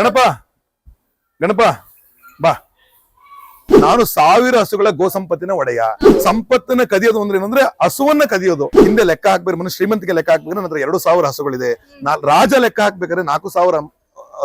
ಗಣಪ ಗಣಪ ಬಾ. ನಾನು ಸಾವಿರ ಹಸುಗಳ ಗೋ ಸಂಪತ್ತಿನ ಒಡೆಯ. ಸಂಪತ್ತನ್ನ ಕದಿಯೋದು ಅಂದ್ರೆ ಏನಂದ್ರೆ ಹಸುವನ್ನ ಕದಿಯೋದು. ಹಿಂದೆ ಲೆಕ್ಕ ಹಾಕ್ಬೇಕು ಶ್ರೀಮಂತಿಗೆ ಲೆಕ್ಕ ಹಾಕ್ಬೇಕು ನನ್ನ ಹತ್ರ ಎರಡು ಸಾವಿರ ಹಸುಗಳಿದೆ. ರಾಜ ಲೆಕ್ಕ ಹಾಕ್ಬೇಕಾದ್ರೆ ನಾಲ್ಕು ಸಾವಿರ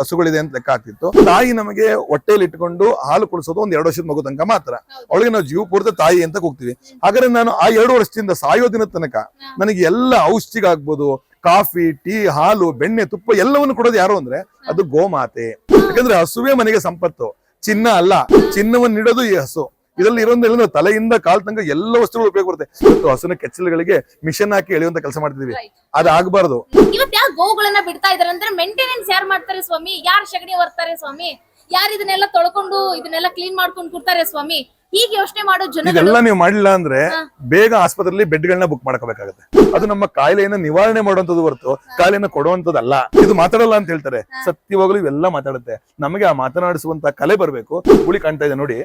ಹಸುಗಳಿದೆ ಅಂತ ಲೆಕ್ಕ ಹಾಕ್ತಿತ್ತು. ತಾಯಿ ನಮಗೆ ಹೊಟ್ಟೆಯಲ್ಲಿ ಇಟ್ಕೊಂಡು ಹಾಲು ಕುಡಿಸೋದು ಒಂದ್ ಎರಡು ವರ್ಷದ ಮಗು ತನಕ ಮಾತ್ರ. ಅವಳಿಗೆ ನಾವು ಜೀವ ಪೂರ್ತಿ ತಾಯಿ ಅಂತ ಹೋಗ್ತೀವಿ ಹಾಗಾದ್ರೆ ನಾನು ಆ ಎರಡು ವರ್ಷದಿಂದ ಸಾಯೋ ದಿನದ ತನಕ ನನಗೆ ಎಲ್ಲ ಔಷಧಿಗಾಗ್ಬೋದು ಕಾಫಿ ಟೀ ಹಾಲು ಬೆಣ್ಣೆ ತುಪ್ಪ ಎಲ್ಲವನ್ನು ಕೊಡೋದು ಯಾರು ಅಂದ್ರೆ ಅದು ಗೋಮಾತೆ. ಯಾಕಂದ್ರೆ ಹಸುವೇ ಮನೆಗೆ ಸಂಪತ್ತು. ಚಿನ್ನ ಅಲ್ಲ ಚಿನ್ನವನ್ನು ನೀಡೋದು ಈ ಹಸು. ಇದರಲ್ಲಿ ಇರೋದು ಏನಂದ್ರೆ ತಲೆಯಿಂದ ಕಾಲ್ ತಂಗ ಎಲ್ಲ ವಸ್ತುಗಳು ಉಪಯೋಗ ಬರುತ್ತೆ ಇವತ್ತು ಹಸುನ ಕೆಚ್ಚಲುಗಳಿಗೆ ಮಿಷನ್ ಹಾಕಿ ಎಳೆಯುವಂತ ಕೆಲಸ ಮಾಡ್ತಿದೀವಿ. ಅದಾಗಬಾರ್ದು ಅದು ಆಗ್ಬಾರ್ದು. ಇವತ್ ಯಾಕೆ ಗೋವುಗಳನ್ನ ಬಿಡ್ತಾ ಇದಾರೆ ಅಂದ್ರೆ ಮೇಂಟೆನೆನ್ಸ್ ಯಾರು ಮಾಡ್ತಾರೆ ಸ್ವಾಮಿ? ಯಾರು ಶಗಣಿ ಹೊರ್ತಾರೆ ಸ್ವಾಮಿ? ಯಾರು ಇದನ್ನೆಲ್ಲ ತೊಳ್ಕೊಂಡು ಇದನ್ನೆಲ್ಲ ಕ್ಲೀನ್ ಮಾಡ್ಕೊಂಡು ಕೊಡ್ತಾರೆ ಸ್ವಾಮಿ? ಹೀಗೆ ಯೋಚನೆ ಮಾಡೋ ಜನ ಇದೆಲ್ಲ ನೀವು ಮಾಡಿಲ್ಲ ಅಂದ್ರೆ ಬೇಗ ಆಸ್ಪತ್ರೆಯಲ್ಲಿ ಬೆಡ್ ಗಳನ್ನ ಬುಕ್ ಮಾಡ್ಕೋಬೇಕಾಗುತ್ತೆ. ಅದು ನಮ್ಮ ಕಾಯಿಲೆಯನ್ನ ನಿವಾರಣೆ ಮಾಡುವಂತದ್ದು ಹೊರತು ಕಾಯಿಲೆಯನ್ನ ಕೊಡುವಂತದ್ದಲ್ಲ ಇದು ಮಾತಾಡಲ್ಲ ಅಂತ ಹೇಳ್ತಾರೆ. ಸತ್ಯವಾಗ್ಲೂ ಇವೆಲ್ಲ ಮಾತಾಡುತ್ತೆ. ನಮಗೆ ಆ ಮಾತನಾಡಿಸುವಂತ ಕಲೆ ಬರಬೇಕು. ಗುಳಿ ಕಾಣ್ತಾ ಇದೆ ನೋಡಿ.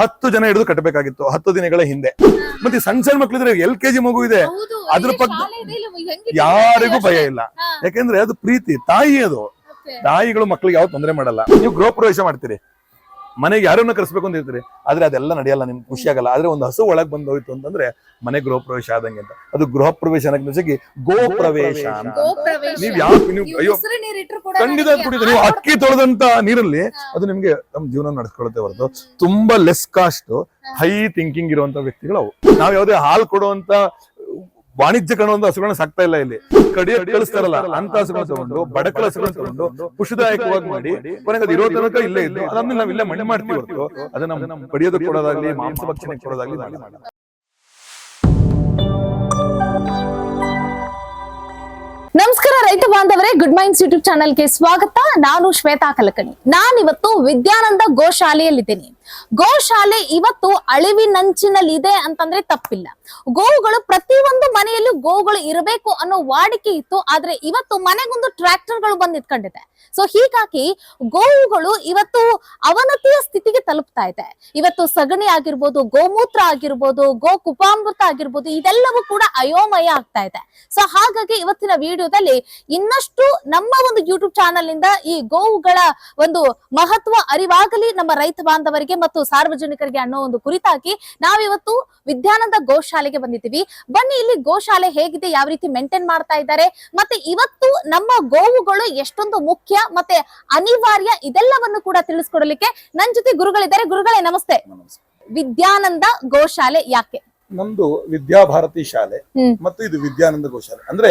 ಹತ್ತು ಜನ ಹಿಡಿದು ಕಟ್ಟಬೇಕಾಗಿತ್ತು. ಹತ್ತು ದಿನಗಳ ಹಿಂದೆ. ಮತ್ತೆ ಸಣ್ಣ ಸಣ್ಣ ಮಕ್ಳಿದ್ರೆ ಎಲ್ ಕೆಜಿ ಮಗು ಇದೆ. ಅದ್ರ ಪಕ್ಕ-? ಯಾರಿಗೂ ಭಯ ಇಲ್ಲ. ಯಾಕೆಂದ್ರೆ ಅದು ಪ್ರೀತಿ ತಾಯಿ ಅದು. ತಾಯಿಗಳು ಮಕ್ಳಿಗೆ ಯಾವ ತೊಂದರೆ ಮಾಡಲ್ಲ. ನೀವು ಗೃಹ ಪ್ರವೇಶ ಮಾಡ್ತೀರಿ. ಮನೆಗೆ ಯಾರನ್ನ ಕರೆಸ್ಬೇಕು ಅಂತ ಇರ್ತೀರಿ ಆದ್ರೆ ಅದೆಲ್ಲ ನಡೆಯಲ್ಲ ನಿಮ್ಗೆ ಖುಷಿ ಆಗಲ್ಲ. ಆದ್ರೆ ಒಂದು ಹಸು ಒಳಗೆ ಬಂದು ಹೋಯ್ತು ಅಂತಂದ್ರೆ ಮನೆ ಗೃಹ ಪ್ರವೇಶ ಆದಂಗೆ ಅಂತ. ಅದು ಗೃಹ ಪ್ರವೇಶ ಅನ್ನೋಕ್ ಜೊತೆಗೆ ಗೋ ಪ್ರವೇಶ ಅಂತ. ನೀವ್ ಯಾಕೆ ನೀವು ಅಯ್ಯೋ ಖಂಡಿತ ಕುಡಿದ ನೀವು ಅಕ್ಕಿ ತೊಳೆದಂತ ನೀರಲ್ಲಿ ಅದು ನಿಮ್ಗೆ ನಮ್ ಜೀವನ ನಡೆಸ್ಕೊಳುತ್ತೆ ಹೊರತು. ತುಂಬಾ ಲೆಸ್ ಕಾಸ್ಟ್ ಹೈ. ಥಿಂಕಿಂಗ್ ಇರುವಂತ ವ್ಯಕ್ತಿಗಳು ಅವು ನಾವ್ ಯಾವ್ದೇ ಹಾಲು ಕೊಡುವಂತ ವಾಣಿಜ್ಯ ಕಾಣುವಂತ ಹಸುಗಳನ್ನ ಸಾಕ್ತಾ ಇಲ್ಲ ಇಲ್ಲಿ. ಕಡಿಯ ಕಳಿಸ್ತಾರಲ್ಲ ಅಂತ ಹಸುಗಳನ್ನ ತಗೊಂಡು ಬಡಕಲ ಹಸುಗಳನ್ನ ತಗೊಂಡು ಪುಷದಾಯಕವಾಗಿ ಮಾಡಿ ಕೊನೆಗೆ ಅದು ಇರೋ ತನಕ ಇಲ್ಲೇ ಇಲ್ಲ ಅದನ್ನ ನಾವು ಇಲ್ಲೇ ಮಣ್ಣು ಮಾಡ್ತೀವಿ ಹೊರತು ಅದನ್ನ ಪಡೆಯೋದು ಕೊಡೋದಾಗ್ಲಿ ಮಾಂಸ ಭಕ್ಷಣೆ ಕೊಡೋದಾಗ್ಲಿ ನಾನು ಮಾಡಲ್ಲ. ನಮಸ್ಕಾರ ರೈತ ಬಾಂಧವರೇ ಗುಡ್ ಮೈಂಡ್ಸ್ ಯೂಟ್ಯೂಬ್ ಚಾನಲ್ಗೆ ಸ್ವಾಗತ. ನಾನು ಶ್ವೇತಾ ಕಲಕಣಿ ನಾನಿವತ್ತು ವಿದ್ಯಾನಂದ ಗೋಶಾಲೆಯಲ್ಲಿದ್ದೀನಿ. ಗೋಶಾಲೆ ಇವತ್ತು ಅಳಿವಿನಂಚಿನಲ್ಲಿದೆ ಅಂತಂದ್ರೆ ತಪ್ಪಿಲ್ಲ. ಗೋವುಗಳು ಪ್ರತಿಯೊಂದು ಮನೆಯಲ್ಲೂ ಗೋವುಗಳು ಇರಬೇಕು ಅನ್ನೋ ವಾಡಿಕೆ ಇತ್ತು, ಆದ್ರೆ ಇವತ್ತು ಮನೆಗೊಂದು ಟ್ರ್ಯಾಕ್ಟರ್ಗಳು ಬಂದ್ ಇಟ್ಕೊಂಡಿದೆ ಸೊ ಹೀಗಾಗಿ ಗೋವುಗಳು ಇವತ್ತು ಅವನತಿಯ ಸ್ಥಿತಿಗೆ ತಲುಪ್ತಾ ಇದೆ. ಇವತ್ತು ಸಗಣಿ ಆಗಿರ್ಬೋದು, ಗೋಮೂತ್ರ ಆಗಿರ್ಬೋದು ಗೋ ಕುಪಾಮೃತ ಆಗಿರ್ಬೋದು, ಇದೆಲ್ಲವೂ ಕೂಡ ಅಯೋಮಯ ಆಗ್ತಾ ಇದೆ. ಸೊ ಹಾಗಾಗಿ ಇವತ್ತಿನ ವಿಡಿಯೋದಲ್ಲಿ ಇನ್ನಷ್ಟು ನಮ್ಮ ಒಂದು ಯೂಟ್ಯೂಬ್ ಚಾನಲ್ನಿಂದ ಈ ಗೋವುಗಳ ಒಂದು ಮಹತ್ವ ಅರಿವಾಗಲಿ ನಮ್ಮ ರೈತ ಬಾಂಧವರಿಗೆ ಮತ್ತು ಸಾರ್ವಜನಿಕರಿಗೆ ಅನ್ನೋ ಒಂದು ಕುರಿತಾಗಿ ನಾವಿವತ್ತು ವಿದ್ಯಾನಂದ ಗೋಶಾಲೆಗೆ ಬಂದಿದ್ದೀವಿ. ಬನ್ನಿ ಇಲ್ಲಿ ಗೋಶಾಲೆ ಹೇಗಿದೆ ಯಾವ ರೀತಿ ಮೇಂಟೈನ್ ಮಾಡ್ತಾ ಇದ್ದಾರೆ ಮತ್ತೆ ಇವತ್ತು ನಮ್ಮ ಗೋವುಗಳು ಎಷ್ಟೊಂದು ಮುಖ್ಯ ಮತ್ತೆ ಅನಿವಾರ್ಯ ಇದೆಲ್ಲವನ್ನು ಕೂಡ ತಿಳಿಸ್ಕೊಡಲಿಕ್ಕೆ ನನ್ ಜೊತೆ ಗುರುಗಳಿದ್ದಾರೆ. ಗುರುಗಳೇ ನಮಸ್ತೆ. ವಿದ್ಯಾನಂದ ಗೋಶಾಲೆ ಯಾಕೆ? ನಮ್ದು ವಿದ್ಯಾಭಾರತಿ ಶಾಲೆ ಮತ್ತು ಇದು ವಿದ್ಯಾನಂದ ಗೋಶಾಲೆ. ಅಂದ್ರೆ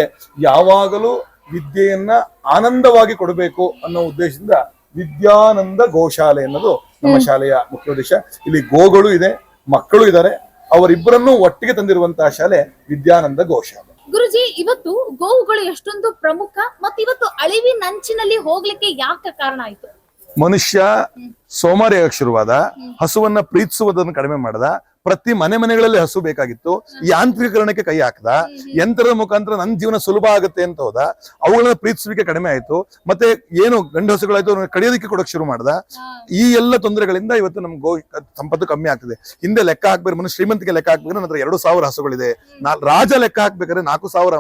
ಯಾವಾಗಲೂ ವಿದ್ಯೆಯನ್ನ ಆನಂದವಾಗಿ ಕೊಡಬೇಕು ಅನ್ನೋ ಉದ್ದೇಶದಿಂದ ವಿದ್ಯಾನಂದ ಗೋಶಾಲೆ ಅನ್ನೋದು ನಮ್ಮ ಶಾಲೆಯ ಮುಖ್ಯ ಉದ್ದೇಶ. ಇಲ್ಲಿ ಗೋಗಳು ಇದೆ ಮಕ್ಕಳು ಇದ್ದಾರೆ. ಅವರಿಬ್ಬರನ್ನು ಒಟ್ಟಿಗೆ ತಂದಿರುವಂತಹ ಶಾಲೆ ವಿದ್ಯಾನಂದ ಗೋಶಾಲೆ. ಗುರುಜಿ ಇವತ್ತು ಗೋವುಗಳು ಎಷ್ಟೊಂದು ಪ್ರಮುಖ ಮತ್ತೆ ಇವತ್ತು ಅಳಿವಿ ನಂಚಿನಲ್ಲಿ ಹೋಗ್ಲಿಕ್ಕೆ ಯಾಕೆ ಕಾರಣ ಆಯ್ತು? ಮನುಷ್ಯ ಸೋಮಾರಿಯಾಗ ಶುರುವಾದ ಹಸುವನ್ನ ಪ್ರೀತಿಸುವುದನ್ನು ಕಡಿಮೆ ಮಾಡದ ಪ್ರತಿ ಮನೆ ಮನೆಗಳಲ್ಲಿ ಹಸು ಬೇಕಾಗಿತ್ತು. ಯಾಂತ್ರೀಕರಣಕ್ಕೆ ಕೈ ಹಾಕದ. ಯಂತ್ರದ ಮುಖಾಂತರ ನನ್ನ ಜೀವನ ಸುಲಭ ಆಗುತ್ತೆ ಅಂತ ಹೋದ. ಅವುಗಳನ್ನ ಪ್ರೀತಿಸುವಿಕೆ ಕಡಿಮೆ ಆಯ್ತು. ಮತ್ತೆ ಏನು ಗಂಡು ಹಸುಗಳಾಯ್ತು ಕಡಿಯೋದಕ್ಕೆ ಕೊಡಕ್ ಶುರು ಮಾಡ್ದ. ಈ ಎಲ್ಲ ತೊಂದರೆಗಳಿಂದ ಇವತ್ತು ನಮ್ ಗೋ ಸಂಪತ್ತು ಕಮ್ಮಿ ಆಗ್ತದೆ. ಹಿಂದೆ ಲೆಕ್ಕ ಹಾಕ್ಬೇಕು ಮನುಷ್ಯ ಶ್ರೀಮಂತಿಗೆ ಲೆಕ್ಕ ಹಾಕ್ಬೇಕು ನನ್ನ ಹತ್ರ ಎರಡು ಸಾವಿರ ಹಸುಗಳಿದೆ. ರಾಜ ಲೆಕ್ಕ ಹಾಕ್ಬೇಕಾದ್ರೆ ನಾಲ್ಕು ಸಾವಿರ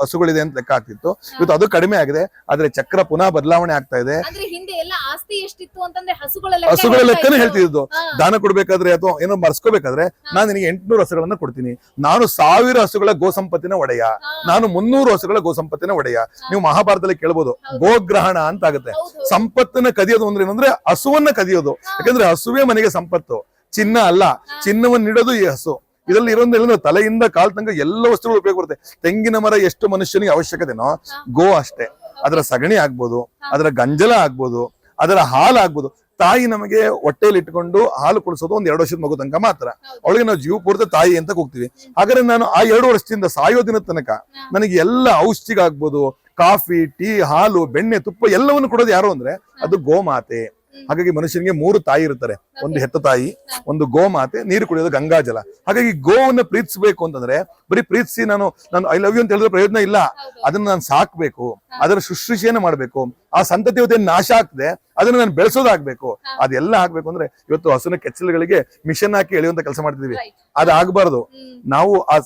ಹಸುಗಳಿದೆ ಅಂತ ಲೆಕ್ಕ ಆಗ್ತಿತ್ತು ಇವತ್ತು ಅದು ಕಡಿಮೆ ಆಗಿದೆ ಆದ್ರೆ ಚಕ್ರ ಪುನಃ ಬದಲಾವಣೆ ಆಗ್ತಾ ಇದೆ. ಅಂದ್ರೆ ಹಿಂದೆ ಎಲ್ಲ ಆಸ್ತಿ ಎಷ್ಟಿತ್ತು ಅಂತಂದ್ರೆ ಹಸುಗಳ ಹಸುಗಳ ಲೆಕ್ಕನೇ ಹೇಳ್ತಿದ್ದು. ದಾನ ಕೊಡ್ಬೇಕಾದ್ರೆ ಅಥವಾ ಏನೋ ಮರ್ಸ್ಕೋಬೇಕಾದ್ರೆ ನಾನು ನಿನಗೆ ಎಂಟ್ನೂರು ಹಸುಗಳನ್ನ ಕೊಡ್ತೀನಿ. ನಾನು ಸಾವಿರ ಹಸುಗಳ ಗೋ ಸಂಪತ್ತಿನ ಒಡೆಯ ನಾನು ಮುನ್ನೂರು ಹಸುಗಳ ಗೋ ಸಂಪತ್ತಿನ ಒಡೆಯ ನೀವು ಮಹಾಭಾರತದಲ್ಲಿ ಕೇಳ್ಬೋದು. ಗೋಗ್ರಹಣ ಅಂತ ಆಗುತ್ತೆ ಸಂಪತ್ತನ್ನ ಕದಿಯೋದು ಅಂದ್ರೆ ಏನಂದ್ರೆ ಹಸುವನ್ನ ಕದಿಯೋದು. ಯಾಕಂದ್ರೆ ಹಸುವೇ ಮನೆಗೆ ಸಂಪತ್ತು. ಚಿನ್ನ ಅಲ್ಲ. ಚಿನ್ನವನ್ನ ನೀಡೋದು ಈ ಹಸು. ಇದರಲ್ಲಿ ಇರೋದು ಏನಂದ್ರೆ ತಲೆಯಿಂದ ಕಾಲ್ ತನಕ ಎಲ್ಲ ವಸ್ತುಗಳು ಉಪಯೋಗ ಬರುತ್ತೆ. ತೆಂಗಿನ ಮರ ಎಷ್ಟು ಮನುಷ್ಯನಿಗೆ ಅವಶ್ಯಕತೆನೋ? ಗೋ ಅಷ್ಟೇ. ಅದರ ಸಗಣಿ ಆಗ್ಬೋದು ಅದರ ಗಂಜಲ ಆಗ್ಬೋದು ಅದರ ಹಾಲು ಆಗ್ಬೋದು. ತಾಯಿ ನಮಗೆ ಹೊಟ್ಟೆಯಲ್ಲಿ ಇಟ್ಕೊಂಡು ಹಾಲು ಕುಡಿಸೋದು ಒಂದ್ ಎರಡು ವರ್ಷದ ಮಗು ತನಕ ಮಾತ್ರ. ಅವಳಿಗೆ ನಾವು ಜೀವ ಪೂರ್ತಿ ತಾಯಿ ಅಂತ ಹೋಗ್ತೀವಿ ಹಾಗಾದ್ರೆ ನಾನು ಆ ಎರಡು ವರ್ಷದಿಂದ ಸಾಯೋ ದಿನ ತನಕ ನನಗೆ ಎಲ್ಲ ಔಷಧಿಗಾಗ್ಬೋದು ಕಾಫಿ ಟೀ ಹಾಲು ಬೆಣ್ಣೆ ತುಪ್ಪ ಎಲ್ಲವನ್ನು ಕೊಡೋದು ಯಾರು ಅಂದ್ರೆ ಅದು ಗೋಮಾತೆ. ಹಾಗಾಗಿ ಮನುಷ್ಯನಿಗೆ ಮೂರು ತಾಯಿ ಇರ್ತಾರೆ ಒಂದು ಹೆತ್ತ ತಾಯಿ ಒಂದು ಗೋಮಾತೆ ನೀರು ಕುಡಿಯೋದು ಗಂಗಾಜಲ ಹಾಗಾಗಿ ಗೋವನ್ನ ಪ್ರೀತಿಸಬೇಕು ಅಂತಂದ್ರೆ ಬರೀ ಪ್ರೀತಿಸಿ ನಾನು ನಾನು ಐ ಲವ್ ಯು ಅಂತ ಹೇಳಿದ್ರೆ ಪ್ರಯೋಜನ ಇಲ್ಲ. ಅದನ್ನ ನಾನು ಸಾಕ್ಬೇಕು. ಅದರ ಶುಶ್ರೂಷೆಯನ್ನು ಮಾಡ್ಬೇಕು. ಆ ಸಂತತಿ ನಾಶ ಆಗ್ತದೆ ಅದನ್ನ ನಾನು ಬೆಳೆಸೋದಾಗ್ಬೇಕು. ಅದೆಲ್ಲ ಆಗ್ಬೇಕು ಅಂದ್ರೆ ಇವತ್ತು ಹಸುನ ಕೆಚ್ಚಲುಗಳಿಗೆ ಮಿಷನ್ ಹಾಕಿ ಎಳೆಯುವಂತ ಕೆಲಸ ಮಾಡ್ತಿದೀವಿ. ಅದಾಗಬಾರದು ಅದು ನಾವು ಆ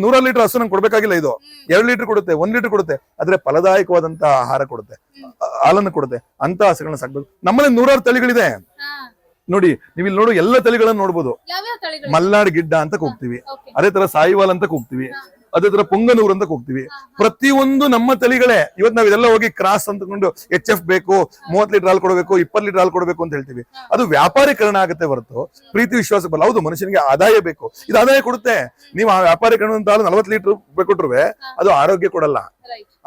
ನೂರ ಲೀಟರ್ ಹಸು ನಂಗೆ ಕೊಡ್ಬೇಕಾಗಿಲ್ಲ ಇದು. ಎರಡು ಲೀಟರ್ ಕೊಡುತ್ತೆ ಒಂದ್ ಲೀಟರ್ ಕೊಡುತ್ತೆ ಆದ್ರೆ ಫಲದಾಯಕವಾದಂತ ಆಹಾರ ಕೊಡುತ್ತೆ. ಹಾಲನ್ನು ಕೊಡುತ್ತೆ. ಅಂತ ಹಸುಗಳನ್ನ ಸಾಕ್ಬೇಕು. ನಮ್ಮಲ್ಲಿ ನೂರಾರು ತಳಿಗಳಿದೆ. ನೋಡಿ ನೀವು ಇಲ್ಲಿ ನೋಡು ಎಲ್ಲ ತಳಿಗಳನ್ನ ನೋಡ್ಬೋದು. ಮಲ್ನಾಡ್ ಗಿಡ್ಡ ಅಂತ ಕೂಗ್ತೀವಿ. ಅದೇ ತರ ಸಾಯಿವಾಲ್ ಅಂತ ಕೂಗ್ತೀವಿ. ಅದೇ ತರ ಪೊಂಗನೂರ್ ಅಂತ ಹೋಗ್ತೀವಿ. ಪ್ರತಿಯೊಂದು ನಮ್ಮ ತಳಿಗಳೇ ಇವತ್ತು ನಾವ್ ಇದೆಲ್ಲ ಹೋಗಿ ಕ್ರಾಸ್ ಅಂತಕೊಂಡು ಎಚ್ ಎಫ್ ಬೇಕು ಮೂವತ್ ಲೀಟರ್ ಹಾಲು ಕೊಡಬೇಕು ಇಪ್ಪತ್ತು ಲೀಟರ್ ಹಾಲು ಕೊಡಬೇಕು ಅಂತ ಹೇಳ್ತೀವಿ. ಅದು ವ್ಯಾಪಾರೀಕರಣ ಆಗುತ್ತೆ ಹೊರತು ಪ್ರೀತಿ ವಿಶ್ವಾಸ ಬರಲ್ಲ. ಹೌದು ಮನುಷ್ಯನಿಗೆ ಆದಾಯ ಬೇಕು. ಇದು ಆದಾಯ ಕೊಡುತ್ತೆ. ನೀವು ಆ ವ್ಯಾಪಾರೀಕರಣ ಅಂತ ಹಾಲು ನಲವತ್ತು ಲೀಟರ್ ಕೊಟ್ರುವೆ ಅದು ಆರೋಗ್ಯ ಕೊಡಲ್ಲ.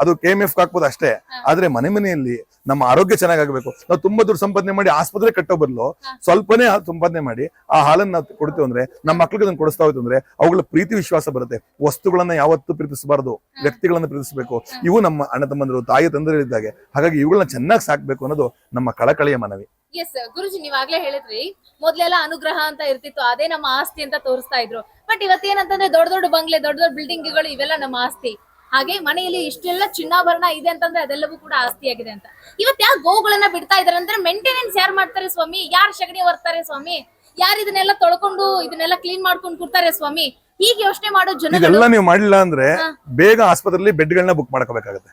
ಅದು ಕೆ ಎಂ ಎಫ್ ಹಾಕ್ಬೋದು ಅಷ್ಟೇ. ಆದ್ರೆ ಮನೆ ಮನೆಯಲ್ಲಿ ನಮ್ಮ ಆರೋಗ್ಯ ಚೆನ್ನಾಗಾಗಬೇಕು ನಾವು ತುಂಬಾ ದುಡ್ಡು ಸಂಪಾದನೆ ಮಾಡಿ ಆಸ್ಪತ್ರೆ ಕಟ್ಟೋ ಬದಲು ಸ್ವಲ್ಪನೇ ಸಂಪಾದನೆ ಮಾಡಿ ಆ ಹಾಲನ್ನ ನಾವು ಕೊಡ್ತೇವೆ ಅಂದ್ರೆ ನಮ್ಮ ಮಕ್ಳಿಗೆ ಅದನ್ನ ಕೊಡಿಸ್ತಾ ಹೋಯ್ತು ಅಂದ್ರೆ ಅವುಗಳ ಪ್ರೀತಿ ವಿಶ್ವಾಸ ಬರುತ್ತೆ. ವಸ್ತುಗಳನ್ನ ಯಾವತ್ತೂ ಪ್ರೀತಿಸಬಾರದು. ವ್ಯಕ್ತಿಗಳನ್ನ ಪ್ರೀತಿಸಬೇಕು. ಇವು ನಮ್ಮ ಅಣ್ಣ ತಮ್ಮಂದಿರು ತಾಯಿ ತಂದರಿದ್ದಾಗೆ ಹಾಗಾಗಿ ಇವುಗಳನ್ನ ಚೆನ್ನಾಗಿ ಸಾಕ್ಬೇಕು ಅನ್ನೋದು ನಮ್ಮ ಕಳಕಳಿಯ ಮನವಿ. ಎಸ್ ಗುರುಜಿ ನೀವಾಗ್ಲೇ ಹೇಳಿದ್ರಿ ಮೊದ್ಲೆಲ್ಲ ಅನುಗ್ರಹ ಅಂತ ಇರ್ತಿತ್ತು ಅದೇ ನಮ್ಮ ಆಸ್ತಿ ಅಂತ ತೋರಿಸ್ತಾ ಇದ್ರು. ಬಟ್ ಇವತ್ತೇನಂತಂದ್ರೆ ದೊಡ್ಡ ದೊಡ್ಡ ಬಂಗ್ಲೆ ದೊಡ್ಡ ದೊಡ್ಡ ಬಿಲ್ಡಿಂಗ್ಗಳು ಇವೆಲ್ಲ ನಮ್ಮ ಆಸ್ತಿ. ಹಾಗೆ ಮನೆಯಲ್ಲಿ ಇಷ್ಟೆಲ್ಲ ಚಿನ್ನಾಭರಣ ಇದೆ ಅಂತಂದ್ರೆ ಅದೆಲ್ಲವೂ ಕೂಡ ಆಸ್ತಿಯಾಗಿದೆ ಅಂತ. ಇವತ್ ಯಾವ ಗೋವುಗಳನ್ನ ಬಿಡ್ತಾ ಇದಾರೆ ಅಂದ್ರೆ ಮೇಂಟೆನೆನ್ಸ್ ಯಾರು ಮಾಡ್ತಾರೆ ಸ್ವಾಮಿ? ಯಾರು ಶಗಣಿ ಹೊರ್ತಾರೆ ಸ್ವಾಮಿ? ಯಾರು ಇದನ್ನೆಲ್ಲ ತೊಳ್ಕೊಂಡು ಇದನ್ನೆಲ್ಲ ಕ್ಲೀನ್ ಮಾಡ್ಕೊಂಡು ಕೊಡ್ತಾರೆ ಸ್ವಾಮಿ? ಹೀಗೆ ಯೋಚನೆ ಮಾಡೋ ಜನ ಇದೆಲ್ಲ ನೀವು ಮಾಡಿಲ್ಲ ಅಂದ್ರೆ. ಬೇಗ ಆಸ್ಪತ್ರೆಯಲ್ಲಿ ಬೆಡ್ಗಳನ್ನ ಬುಕ್ ಮಾಡ್ಕೋಬೇಕಾಗತ್ತೆ.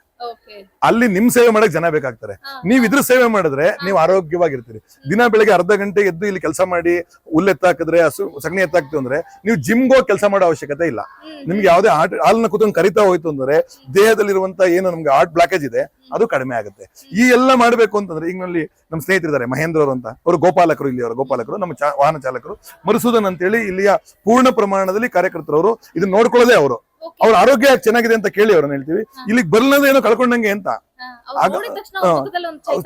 ಅಲ್ಲಿ ನಿಮ್ ಸೇವೆ ಮಾಡಕ್ ಜನ ಬೇಕಾಗ್ತಾರೆ. ನೀವ್ ಇದ್ರ ಸೇವೆ ಮಾಡಿದ್ರೆ ನೀವು ಆರೋಗ್ಯವಾಗಿರ್ತೀರಿ. ದಿನ ಬೆಳಗ್ಗೆ ಅರ್ಧ ಗಂಟೆ ಎದ್ದು ಇಲ್ಲಿ ಕೆಲಸ ಮಾಡಿ ಹುಲ್ಲು ಎತ್ತಾಕಿದ್ರೆ ಹಸು ಸಗಣಿ ಎತ್ತಾಕ್ತು ಅಂದ್ರೆ ನೀವು ಜಿಮ್ ಗೋ ಕೆಲಸ ಮಾಡೋ ಅವಶ್ಯಕತೆ ಇಲ್ಲ. ನಿಮ್ಗೆ ಯಾವ್ದೇ ಹಾರ್ಟ್ ಹಾಲನ್ನ ಕೂತ್ಕೊಂಡು ಕರಿತಾ ಹೋಯ್ತು ಅಂದ್ರೆ ದೇಹದಲ್ಲಿರುವಂತ ಏನು ನಮ್ಗೆ ಹಾರ್ಟ್ ಬ್ಲಾಕೇಜ್ ಇದೆ ಅದು ಕಡಿಮೆ ಆಗುತ್ತೆ. ಈ ಎಲ್ಲ ಮಾಡ್ಬೇಕು ಅಂತಂದ್ರೆ ಈಗ ನಲ್ಲಿ ನಮ್ಮ ಸ್ನೇಹಿತರಿದ್ದಾರೆ ಮಹೇಂದ್ರ ಅವರು ಅಂತ. ಅವರು ಗೋಪಾಲಕರು ಇಲ್ಲಿ ಅವರು ಗೋಪಾಲಕರು ನಮ್ಮ ಚಾ- ವಾಹನ ಚಾಲಕರು. ಮರುಸೂದನ್ ಅಂತೇಳಿ ಇಲ್ಲಿಯ ಪೂರ್ಣ ಪ್ರಮಾಣದಲ್ಲಿ ಕಾರ್ಯಕರ್ತರವರು ಇದನ್ನ ನೋಡ್ಕೊಳ್ಳೋದೇ ಅವರು. ಅವ್ರ ಆರೋಗ್ಯ ಚೆನ್ನಾಗಿದೆ ಅಂತ ಕೇಳಿ ಅವ್ರನ್ನ ಹೇಳ್ತೀವಿ. ಇಲ್ಲಿಗೆ ಬರ್ಲಂದ್ರೆ ಏನೋ ಕಳ್ಕೊಂಡಂಗೆ ಅಂತ.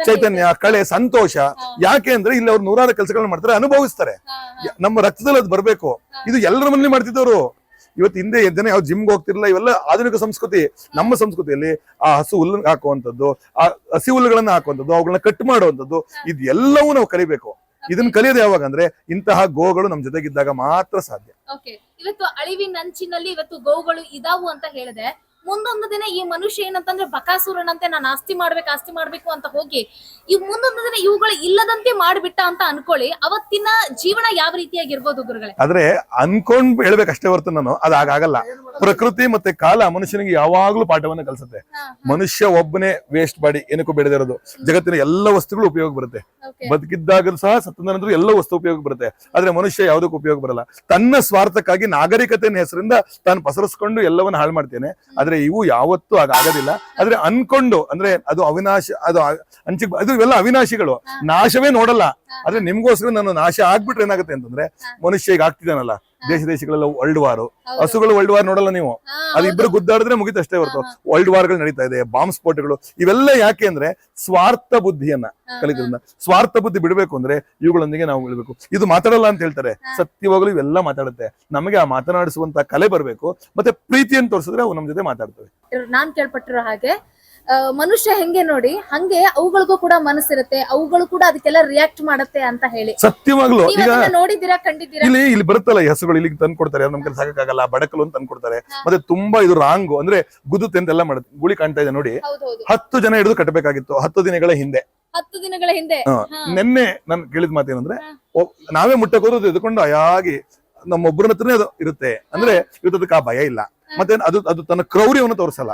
ಚೈತನ್ಯ ಕಳೆ ಸಂತೋಷ. ಯಾಕೆ ಅಂದ್ರೆ ಇಲ್ಲಿ ಅವ್ರು ನೂರಾರು ಕೆಲಸಗಳನ್ನ ಮಾಡ್ತಾರೆ ಅನುಭವಿಸ್ತಾರೆ. ನಮ್ಮ ರಕ್ತದಲ್ಲಿ ಅದು ಬರ್ಬೇಕು. ಇದು ಎಲ್ಲರ ಮನೇಲಿ ಮಾಡ್ತಿದ್ದವರು ಇವತ್ತು ಹಿಂದೆ ಜನ ಯಾವ ಜಿಮ್ಗೆ ಹೋಗ್ತಿರ್ಲಿಲ್ಲ ಇವೆಲ್ಲ ಆಧುನಿಕ ಸಂಸ್ಕೃತಿ. ನಮ್ಮ ಸಂಸ್ಕೃತಿಯಲ್ಲಿ ಆ ಹಸು ಹುಲ್ಲು ಹಾಕುವಂಥದ್ದು ಆ ಹಸಿ ಹುಲ್ಲುಗಳನ್ನ ಹಾಕುವಂಥದ್ದು ಅವುಗಳನ್ನ ಕಟ್ ಮಾಡುವಂಥದ್ದು ಇದೆಲ್ಲವೂ ನಾವು ಕಲಿಬೇಕು. ಇದನ್ನ ಕಲಿಯೋದು ಯಾವಾಗ ಅಂದ್ರೆ ಇಂತಹ ಗೋಗಳು ನಮ್ ಜೊತೆಗಿದ್ದಾಗ ಮಾತ್ರ ಸಾಧ್ಯ. ಇವತ್ತು ಅಳಿವಿನಂಚಿನಲ್ಲಿ ಇವತ್ತು ಗೋವುಗಳು ಇದಾವು ಅಂತ ಹೇಳಿದೆ. ಮುಂದೊಂದು ದಿನ ಈ ಮನುಷ್ಯ ಏನಂತಂದ್ರೆ ಬಕಾಸುರನಂತೆ ನಾನು ಆಸ್ತಿ ಮಾಡ್ಬೇಕು ಆಸ್ತಿ ಮಾಡ್ಬೇಕು ಅಂತ ಹೋಗಿ ಈ ಮುಂದೊಂದು ದಿನ ಇವುಗಳು ಇಲ್ಲದಂತೆ ಮಾಡ್ಬಿಟ್ಟ ಅಂತ ಅನ್ಕೊಳ್ಳಿ ಅವತ್ತಿನ ಜೀವನ ಯಾವ ರೀತಿಯಾಗಿರ್ಬೋದು ಗುರುಗಳೇ? ಆದ್ರೆ ಅನ್ಕೊಂಡ್ ಹೇಳ್ಬೇಕಷ್ಟೇ ಹೊರತು ನಾನು ಅದು ಆಗಾಗಲ್ಲ ಪ್ರಕೃತಿ ಮತ್ತೆ ಕಾಲ ಮನುಷ್ಯನಿಗೆ ಯಾವಾಗ್ಲೂ ಪಾಠವನ್ನ ಕಲಿಸುತ್ತೆ. ಮನುಷ್ಯ ಒಬ್ಬನೇ ವೇಸ್ಟ್ ಮಾಡಿ ಏನಕ್ಕೂ ಬೆಳೆದಿರೋದು ಜಗತ್ತಿನ ಎಲ್ಲ ವಸ್ತುಗಳು ಉಪಯೋಗ ಬರುತ್ತೆ. ಬದುಕಿದ್ದಾಗಲೂ ಸಹ ಸತ್ತಂದ್ರೆ ನಂತರ ಎಲ್ಲ ವಸ್ತು ಉಪಯೋಗ ಬರುತ್ತೆ. ಆದ್ರೆ ಮನುಷ್ಯ ಯಾವುದಕ್ಕೂ ಉಪಯೋಗ ಬರಲ್ಲ. ತನ್ನ ಸ್ವಾರ್ಥಕ್ಕಾಗಿ ನಾಗರಿಕತೆಯ ಹೆಸರಿಂದ ತಾನು ಪಸರಿಸ್ಕೊಂಡು ಎಲ್ಲವನ್ನ ಹಾಳು ಮಾಡ್ತೇನೆ. ಆದ್ರೆ ಇವು ಯಾವತ್ತೂ ಆಗೋದಿಲ್ಲ. ಆದ್ರೆ ಅನ್ಕೊಂಡು ಅಂದ್ರೆ ಅದು ಅವಿನಾಶ ಅದು ಅಂಚಿ ಅದು ಇವೆಲ್ಲ ಅವಿನಾಶಿಗಳು. ನಾಶವೇ ನೋಡಲ್ಲ. ಆದ್ರೆ ನಿಮ್ಗೋಸ್ಕರ ನಾನು ನಾಶ ಆಗ್ಬಿಟ್ರೆ ಏನಾಗುತ್ತೆ ಅಂತಂದ್ರೆ ಮನುಷ್ಯ ಈಗ ಆಗ್ತಿದ್ದಾನಲ್ಲ. ದೇಶ ದೇಶಗಳೆಲ್ಲ ವರ್ಲ್ಡ್ ವಾರ್ ಹಸುಗಳು ವರ್ಲ್ಡ್ ವಾರ್ ನೋಡಲ್ಲ ನೀವು? ಅದು ಇಬ್ರು ಗುದ್ದಾಡಿದ್ರೆ ಮುಗಿತು ಅಷ್ಟೇ ಹೊರತು. ವರ್ಲ್ಡ್ ವಾರ್ಗಳು ನಡೀತಾ ಇದೆ ಬಾಂಬ್ ಸ್ಫೋಟಗಳು ಇವೆಲ್ಲ ಯಾಕೆ ಅಂದ್ರೆ ಸ್ವಾರ್ಥ ಬುದ್ಧಿಯನ್ನ ಕಲಿದ್ರಿಂದ ಸ್ವಾರ್ಥ ಬುದ್ಧಿ ಬಿಡಬೇಕು ಅಂದ್ರೆ ಇವುಗಳೊಂದಿಗೆ ನಾವು ಹೇಳ್ಬೇಕು ಇದು ಮಾತಾಡಲ್ಲ ಅಂತ ಹೇಳ್ತಾರೆ. ಸತ್ಯವಾಗಲು ಇವೆಲ್ಲ ಮಾತಾಡುತ್ತೆ. ನಮಗೆ ಆ ಮಾತನಾಡಿಸುವಂತ ಕಲೆ ಬರಬೇಕು. ಮತ್ತೆ ಪ್ರೀತಿಯನ್ನು ತೋರಿಸಿದ್ರೆ ಅವು ನಮ್ಮ ಜೊತೆ ಮಾತಾಡ್ತವೆ. ನಾನ್ ಕೇಳ್ಪಟ್ಟಿರೋ ಹಾಗೆ ಮನುಷ್ಯ ಹೆಂಗೆ ನೋಡಿ ಹಂಗೆ ಅವುಗಳಿಗೂ ಕೂಡ ಮನಸ್ಸಿರುತ್ತೆ ಅವುಗಳು ಕೂಡ ಅದಕ್ಕೆಲ್ಲ ರಿಯಾಕ್ಟ್ ಮಾಡುತ್ತೆ ಅಂತ ಹೇಳಿ. ಸತ್ಯವಾಗ್ಲು ನೋಡಿದಿರಾ ಕಂಡಿದ್ದೀರಾ? ಇಲ್ಲಿ ಇಲ್ಲಿ ಬರುತ್ತಲ್ಲ ಹೆಸರುಗಳು ಇಲ್ಲಿಗೆ ತಂದು ಕೊಡ್ತಾರೆ ನಮ್ ಕೈಲಿ ಸಾಕಾಗಲ್ಲ ಬಡಕಲು ಅಂತ ತಂದು ಕೊಡ್ತಾರೆ. ಮತ್ತೆ ತುಂಬಾ ಇದು ರಾಂಗ್ ಅಂದ್ರೆ ಗುದ್ದುತ್ತೆ ಅಂತೆಲ್ಲ ಮಾಡುತ್ತೆ. ಗುಳಿ ಕಾಣ್ತಾ ಇದೆ ನೋಡಿ. ಹತ್ತು ಜನ ಹಿಡಿದು ಕಟ್ಟಬೇಕಾಗಿತ್ತು ಹತ್ತು ದಿನಗಳ ಹಿಂದೆ. ಹತ್ತು ದಿನಗಳ ಹಿಂದೆ. ನಿನ್ನೆ ನಾನು ಕೇಳಿದ ಮಾತೇನಂದ್ರೆ ನಾವೇ ಮುಟ್ಟಕ್ಕೆ ಹೋದ್ರೆ ಎದ್ಕೊಂಡು ಅಯಾಗಿ ನಮ್ಮೊಬ್ಬರ ಹತ್ರನೇ ಅದು ಇರುತ್ತೆ. ಅಂದ್ರೆ ಇವತ್ತದಕ್ಕೆ ಆ ಭಯ ಇಲ್ಲ. ಮತ್ತೆ ಅದು ಅದು ತನ್ನ ಕ್ರೌರ್ಯವನ್ನು ತೋರಿಸಲ್ಲ.